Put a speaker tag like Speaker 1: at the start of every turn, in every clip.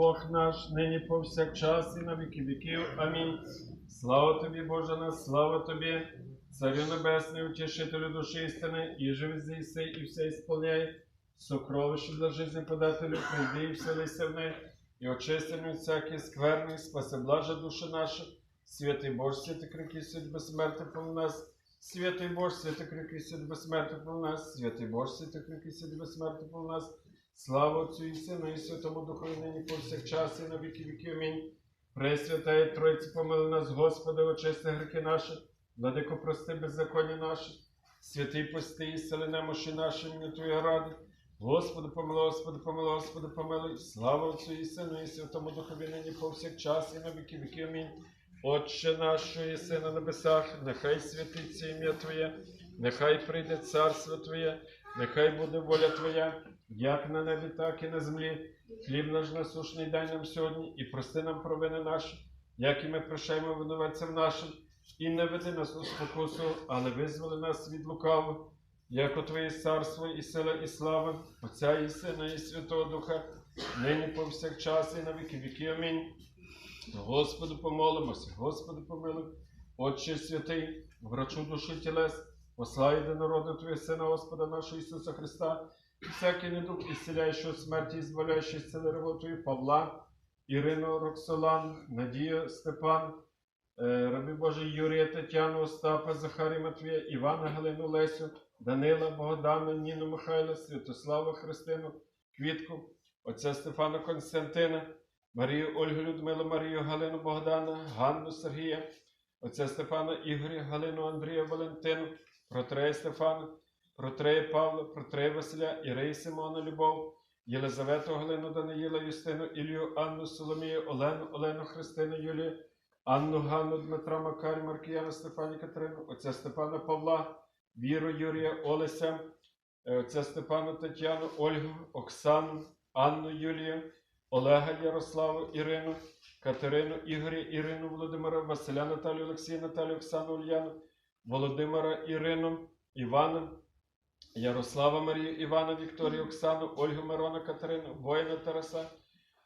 Speaker 1: Бог наш, нині повсякчас і на віки віків. Амінь. Слава тобі, Боже наш, слава тобі, Царю Небесний, утішителю душі істини, і живи зійси, і все ісполняй, сокровище для жизни подателю, прийди і вселися в неї, і очисти від всякий скверний, спаси блажа душі наша, святий Боже, святий крики, свят безсмертний по нас, святий Боже, святий крики, свят безсмертний по нас, святий Боже, святий крики, свят безсмертний по нас, Слава Отцю і Сину, і Святому Духу, і нині повсякчас, і на віки віки. Амінь. Пресвятає Тройці, помили нас, Господи, очисти гріхи наші, владико прости беззаконня наші, святий пости, і сили немощі наші, ім'я Твоє ради. Господи, помилуй, Господи, помилуй, Господи, помилуй. Слава Отцю і Сину, і Святому Духові, нині повсякчас, і на віки віки. Амінь. Отче наш, що єси на небесах, нехай святиться ім'я Твоє, нехай прийде царство Твоє, нехай буде воля Твоя, як на небі, так і на землі. Хліб наш насушний дай нам сьогодні, і прости нам провини наші, як і ми прощаємо винуватцям нашим, і не веди нас у спокусу, але визволи нас від лукавого, як Твоє царство, і сила, і слава, Отця і Сина, і Святого Духа, нині повсякчас, і на віки віки. Амінь. Господу помолимося, Господи помилуй, Отче святий, врачу душі тілес, послай до народу Твоє Сина, Господа нашого Ісуса Христа, всякий недух, ісціляючий смерті, і збавляючий зціли ревотою Павла, Ірину Роксолан, Надію Степан, е, рабі Божий Юрія Тетяну, Остапа, Захарі Матвія, Івана Галину Лесю, Данила, Богдана, Ніну Михайла, Святослава Христину, Квітку, отця Стефана Константина, Марію Ольгу Людмилу, Марію Галину Богдана, Ганну Сергія, отця Стефана Ігоря, Галину Андрія Валентину, Протрея Стефана, Протрея Павла, Протрея Василя, Ірей Симона Любов, Єлизавету Галину Даниїла, Юстину, Ілію, Анну Соломію, Олену, Олену Христину, Юлію, Анну Ганну, Дмитра Макарі, Маркіяна, Стефані Катерину, отця Степана Павла, Віру Юрія Олеся, е, отця Степану Тетяну, Ольгу, Оксану, Анну Юлію, Олега Ярославу, Ірину, Катерину, Ігоря, Ірину, Володимира, Василя Наталію, Олексія, Наталію, Оксану, Ульяну, Володимира, Ірину, Івана, Ярослава Марію, Івана, Вікторію, Оксану, Ольгу Мирона, Катерину, воїна Тараса,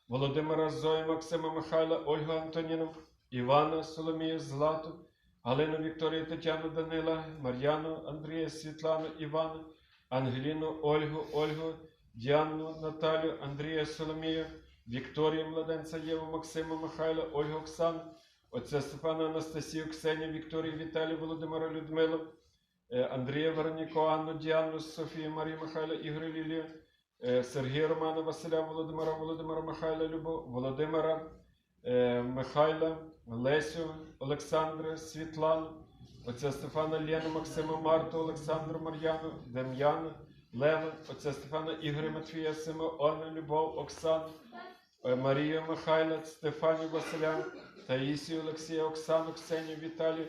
Speaker 1: Володимира Зою, Максима Михайла, Ольгу Антоніну, Івана, Соломію, Злату, Галину Вікторію, Тетяну Данила, Мар'яну, Андрія, Світлану, Івана, Ангеліну, Ольгу, Ольгу, Діану, Наталю, Андрія, Соломію, Вікторію, Младенця, Єву, Максима, Михайла, Ольгу, Оксану, отця Степана, Анастасію, Ксенію, Вікторію, Віталію, Володимира, Людмилу, Андрія Вероніку, Анну, Діану, Софію, Марію Михайла, Ігоря Лілію, е, Сергія Романа, Василя, Володимира, Володимира Михайла, Любов, Володимира, е, Михайла, Лесю, Олександра, Світлану, отця Стефана, Лену, Максима, Марту, Олександру, Мар'яну, Дем'яна, Лева, отця Стефана, Ігоря, Матвія, Симеона, Любов, Оксану, е, Марію Михайла, Стефанію Василя, Таїсію, Олексія, Оксану, Ксенію, Віталію,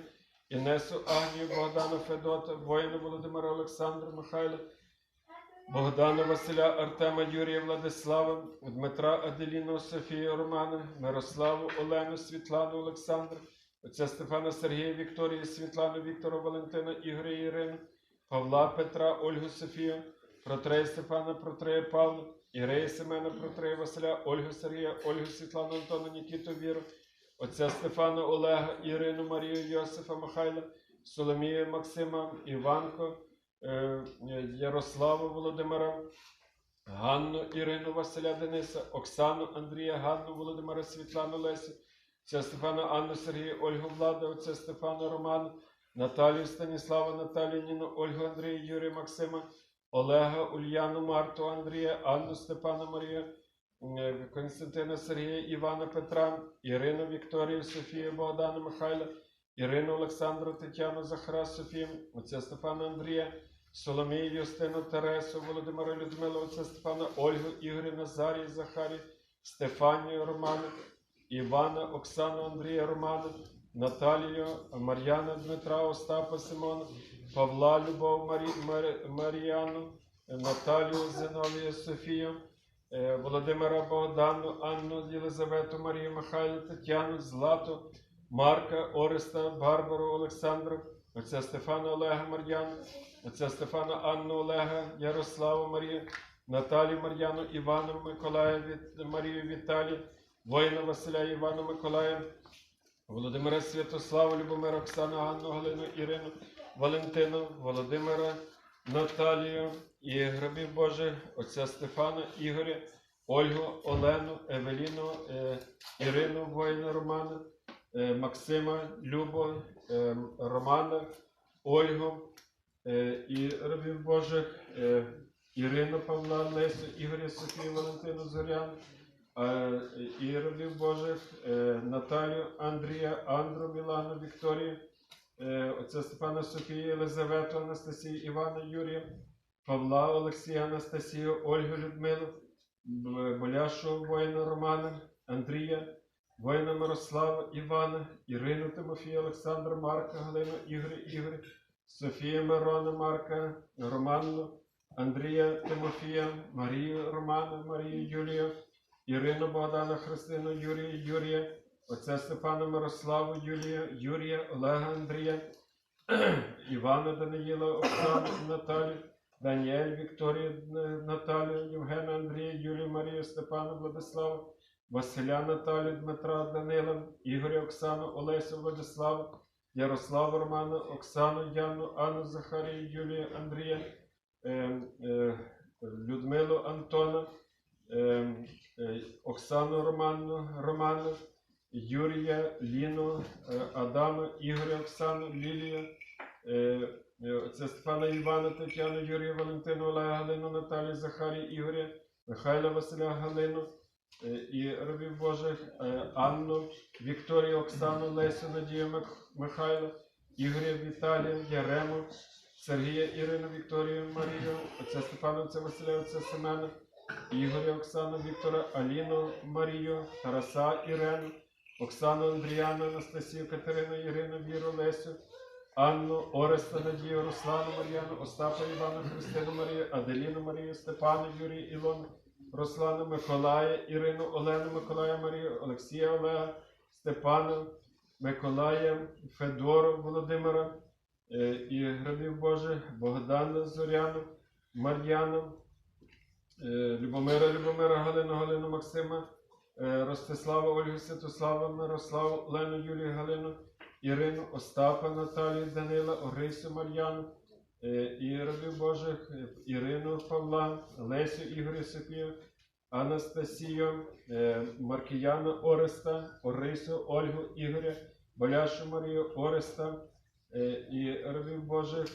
Speaker 1: Інесу, Агнію, Богдану, Федота, воїна Володимира, Олександра, Михайла, Богдана Василя, Артема, Юрія, Владислава, Дмитра, Аделіну, Софію, Романа, Мирославу, Олену, Світлану, Олександра, отця Стефана, Сергія, Вікторію, Світлану, Віктора, Валентина, Ігоря, Ірину, Павла, Петра, Ольгу, Софію, Протрея Стефана, Протрея Павла, Ірея Семена, Протрея Василя, Ольгу Сергія, Ольгу Світлану, Антона, Нікіту, Віру, отця Стефана, Олега, Ірину, Марію, Йосифа, Михайла, Соломію, Максима, Іванко, е, Ярославу, Володимира, Ганну, Ірину, Василя, Дениса, Оксану, Андрія, Ганну, Володимира, Світлану, Лесю, отця Стефана, Анну, Сергія, Ольгу, Влада, отця Стефана, Романа, Наталію, Станіслава, Наталію, Ніну, Ольгу, Андрія, Юрія, Максима, Олега, Ульяну, Марту, Андрія, Анну, Степана, Марія, е, Константина, Сергія, Івана, Петра, Ірину, Вікторію, Софію, Богдана, Михайла, Ірину, Олександру, Тетяну, Захара, Софію, отця Стефана, Андрія, Соломію, Юстину, Тересу, Володимира, Людмилу, отця Стефана, Ольгу, Ігоря, Назарій, Захарі, Стефанію, Романа, Івана, Оксану, Андрія, Романа, Наталію, Мар'яна, Дмитра, Остапа, Симона, Павла, Любов, Марі, Марі, Мар'яну, Наталію, Зиновію, Софію, е, Володимира Богдану, Анну, Єлизавету, Марію, Михайло, Тетяну, Злату, Марка, Ореста, Барбару, Олександру, отця Стефана Олега Мар'яну, отця Стефана Анну Олега, Ярославу Марію, Наталію Мар'яну Івану Миколая, Марію Віталію, воїна Василя Івана Миколая, Володимира Святославу, Любомира Оксану, Ганну, Галину, Ірину, Валентину, Володимира, Наталію і грабів Божих, отця Стефана, Ігоря, Ольгу, Олену, Евеліну, е, Ірину, воїна Романа, е, Максима, Любу, е, Романа, Ольгу і рабів Божих, Ірину Павла, Лесю, Ігоря, Софію, Валентину, Зорян, і рабів Божих, Наталію, Андрія, Андру, Мілану, Вікторію, е, отця Степана Софію, Єлизавету, Анастасію, Івана, Юрія, Павла, Олексія, Анастасію, Ольгу, Людмилу, Боляшу, воїна Романа, Андрія, воїна Мирослава, Івана, Ірину, Тимофія, Олександра, Марка, Галину, Ігоря, Ігоря, Софія Мирона, Марка, Романну, Андрія, Тимофія, Марію, Романа, Марію, Юлію, Ірину, Богдана, Христину, Юрія, Юрія, отця Степана, Мирославу, Юлія, Юрія, Олега, Андрія, Івана, Даниїла, Оксану, Наталію, Даніель, Вікторію, Н- Наталію, Євгена, Андрія, Юлію, Марію, Степана, Владислава, Василя, Наталію, Дмитра, Данила, Ігоря, Оксану, Олесю, Владислава, Ярослава, Романа, Оксану, Яну, Анну, Захарію, Юлію, Андрія, е, е, Людмилу, Антона, е, е, Оксану, Роману, Роману, Юрія, Ліну, е, Адама, Ігоря, Оксану, Лілію, е, е, отця Степана Івана, Тетяну, Юрія, Валентину, Олега, Галину, Наталію, Захарію, Ігоря, Михайла, Василя, Галину, і рабів Божих, Анну, Вікторію, Оксану, Лесю, Надію, Мих- Михайла, Ігоря, Віталія, Ярему, Сергія, Ірину, Вікторію, Марію, отця Степана, отця Василя, отця Семена, Ігоря, Оксану, Віктора, Аліну, Марію, Тараса, Ірену, Оксану, Андріану, Анастасію, Катерину, Ірину, Віру, Лесю, Анну, Ореста, Надію, Руслану, Мар'яну, Остапа, Івана, Христину, Марію, Аделіну, Марію, Степану, Юрію, Ілону, Руслану, Миколая, Ірину, Олену, Миколая, Марію, Олексія, Олега, Степана, Миколая, Федору, Володимира, е, і грабів Божих, Богдана, Зоряну, Мар'яну, е, Любомира, Любомира, Галину, Галину, Максима, е, Ростислава, Ольгу, Святослава, Мирославу, Лену, Юлію, Галину, Ірину, Остапа, Наталію, Данила, Орисю, Мар'яну, е, і рабів Божих, е, Ірину, Павла, Лесю, Ігоря, Софію, Анастасію, Маркіяна, Ореста, Орисю, Ольгу, Ігоря, Боляшу, Марію, Ореста, і рабів Божих,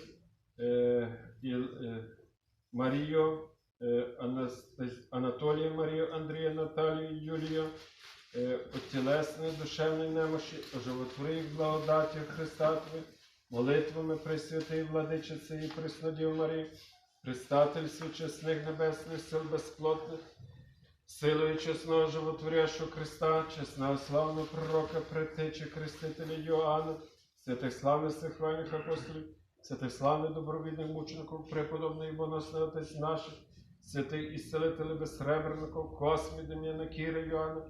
Speaker 1: Марію, Анатолія, Марію, Андрія, Наталію, Юлію, е, от душевної немощі, оживотвори їх Христа Твої, молитвами Пресвятої Владичиці і Преснодів Марії, Пристательству чесних небесних сил безплотних, силою чесного животворящого Христа, чесного славного пророка, предтечі Хрестителя Йоанна, святих славних хвальних апостолів, святих славних добровідних мучеників, преподобний боносний Отець наших, святих ісцелителів безсребреників, Космі, Дем'яна, Кіра, Йоанна,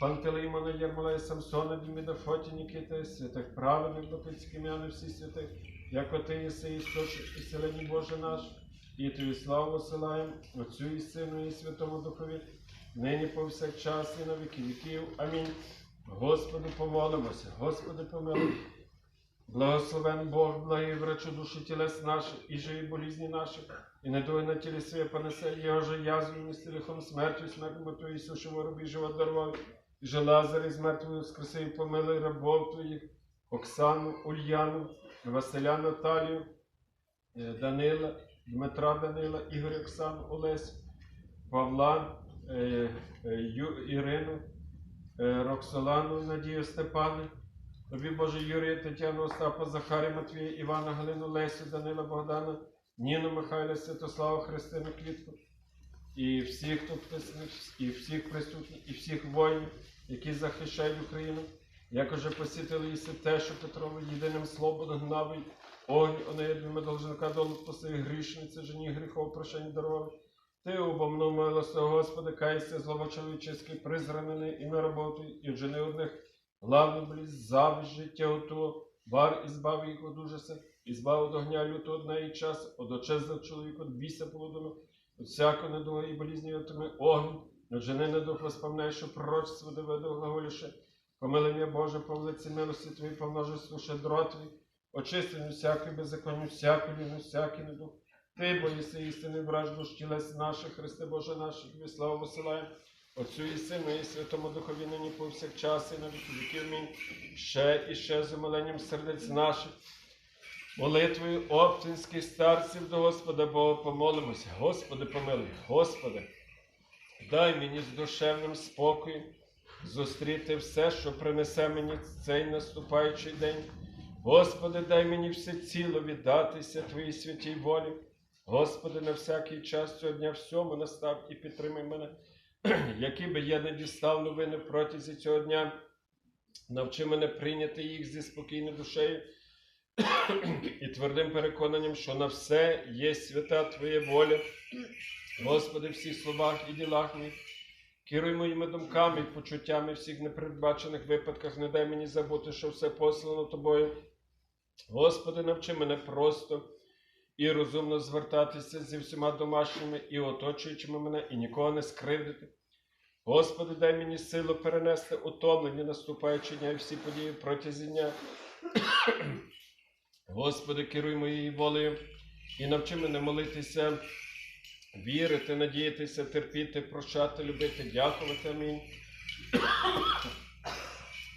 Speaker 1: Пантелеймона, Єрмолая, Самсона, Діміда, Фоті, Нікіти, святих праведних, Бапицьких ім'яни всі святих, як оти єси істочник ісцелені Боже наш, і тобі славу посилаємо, Отцю і Сину, і Святому Духові, нині повсякчас і на віки віків. Амінь. Господи, помолимося, Господи, помилуй. Благословен Бог, благий врачу душі тілес наших, і живі болізні наші, і недуги на тілі своє понесе, його же язву місті лихом смертю, смертю моту Ісушу воробі живот дарував, і же Лазар із мертвою воскреси, і помилуй рабов твоїх, Оксану, Ульяну, Василя Наталію, е, Данила, Дмитра Данила, Ігоря Оксану, Олесю, Павла, е, е, Ірину, Роксолану, Надію Степани, Тобі Боже Юрія, Тетяну, Остапа, Захарія, Матвія, Івана, Галину, Лесю, Данила, Богдана, Ніну, Михайла, Святослава, Христину, Квітку, і всіх присутніх, і всіх присутніх, і всіх воїнів, які захищають Україну, як уже посітили Іси те, що Петрові єдиним словом гнав і огонь, онеєдними должника долу посив грішниці, жені гріхов, прощення дарував. Ти обомнув милостивого Господи, кайся, зловочеловіческий, призранений і на роботу, і вжени одних Главну близь, зависть життя ото, бар і збав їх од ужаса, і збав од огня лютого дня і час, од очезла чоловіка, од біса поводону, От всякого недуга і болізні отими огню, но жени на дух воспоминай, що пророчество доведу глаголіше. Помили мене, Боже, по велиці милості Твої, по множеству щедро Твої, очисти мене всякої беззаконні, всяку вину, всякий недух. Ти, бо єси істинний враж душ тілес наших, Христе Боже наших, Тобі славу посилаємо. Отцю і Сину, і Святому Духові нині повсякчас, і на віки віків. Ще і ще з умиленням сердець наших. Молитвою оптинських старців до Господа Бога помолимося. Господи, помилуй, Господи, дай мені з душевним спокоєм зустріти все, що принесе мені цей наступаючий день. Господи, дай мені все ціло віддатися Твоїй святій волі. Господи, на всякий час цього дня всьому настав і підтримай мене, які би я не дістав новини протязі цього дня. Навчи мене прийняти їх зі спокійною душею і твердим переконанням, що на все є свята Твоя воля. Господи, в всіх словах і ділах моїх, керуй моїми думками і почуттями всіх непередбачених випадках, не дай мені забути, що все послано Тобою. Господи, навчи мене просто і розумно звертатися зі всіма домашніми і оточуючими мене, і нікого не скривдити. Господи, дай мені силу перенести утомлені наступаючі дня і всі події протязі дня. Господи, керуй моєю волею і навчи мене молитися, вірити, надіятися, терпіти, прощати, любити, дякувати. Амінь.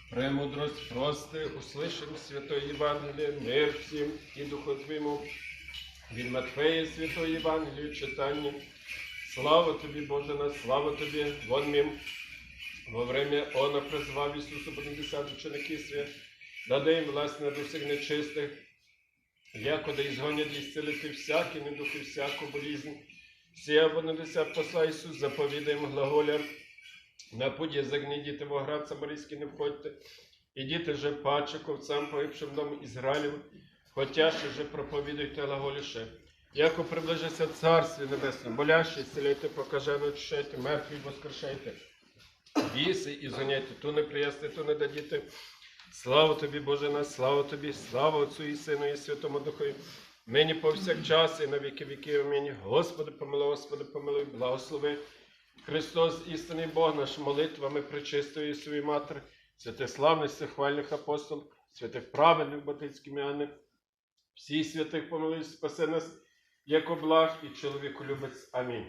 Speaker 1: Премудрость прости, услышим Святої Євангеліє, мир всім і Духу Твоєму. Від Матфея Святої Євангелію читання. Слава тобі, Боже наш, слава тобі, вон мім. Во время она призвав Ісусу 50 учеників свят, даде їм власне до всіх нечистих, якоди ізгонять і зцілити всякі недухи, всяку болізнь. Сія вонадеся посла Ісус, заповідає їм на путь язик не йдіте в оград Самарійський не входьте, ідіте же паче ковцам погибшим дому Ізраїлів, хотя ще же проповідуйте глаголіше. Яко приближиться Царстві Небесне, боляще, зціляйте, покажено, очищайте, мертві воскрешайте. Віси і зганяйте, ту не приясти, ту не дадіте. Слава тобі, Боже наш, слава тобі, слава Отцю і Сину, і Святому Духові. Нині повсякчас і на віки віків. Амінь. Господи, помилуй, Господи, помилуй, благослови. Христос, істинний Бог наш, молитвами причистої своєї Матері, святих славних всехвальних апостолів, святих праведних батицьких м'яних, всіх святих помилуй, спаси нас, як облаг і чоловіку любець. Амінь.